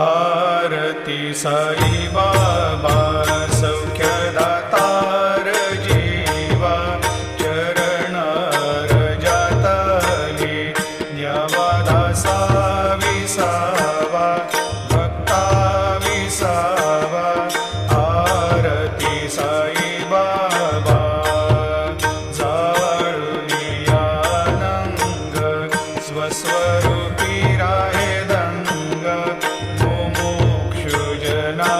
आरति सायबाबा सौख्य दतारजीवा चरणजातले ज्ञादसा विसावा भक्ता विसावा आरती सायिबाबा सा स्वरूपि राय